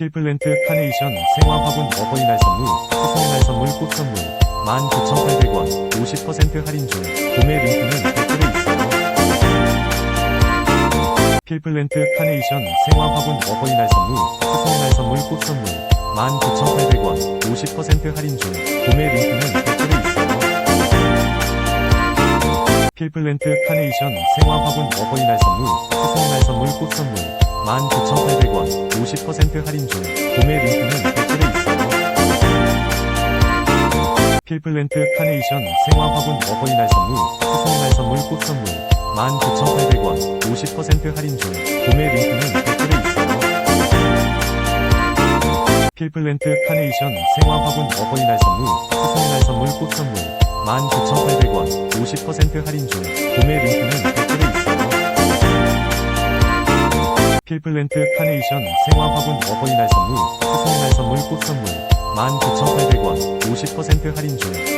필플랜트 카네이션 생화 화분 어버이날 선물, 스승의 날 선물 꽃 선물, 19,800원, 50% 할인 중, 구매 링크는 댓글에 있어요. 필플랜트 카네이션 생화 화분 어버이날 선물, 스승의 날 선물 꽃 선물, 19,800원, 50% 할인 중, 구매 링크는 댓글에 있어요. 필플랜트 카네이션 생화 화분 어버이날 선물, 스승의 날 선물 꽃 선물, 19,800원, 50% 할인 중, 구매 링크는 댓글에 있어요. 필플랜트 카네이션 생화 화분 어버이날 선물, 스승의 날 선물 꽃 선물, 19,800원, 50% 할인 중, 구매 링크는 댓글에 있어요. 필플랜트 카네이션 생화 화분 어버이날 선물, 스승의 날 선물 꽃 선물, 19,800원, 50% 할인 중, 구매 링크는 필플랜트 카네이션 생화 화분 어버이날 선물, 스승의 날 선물 꽃 선물, 19,800원, 50% 할인 중,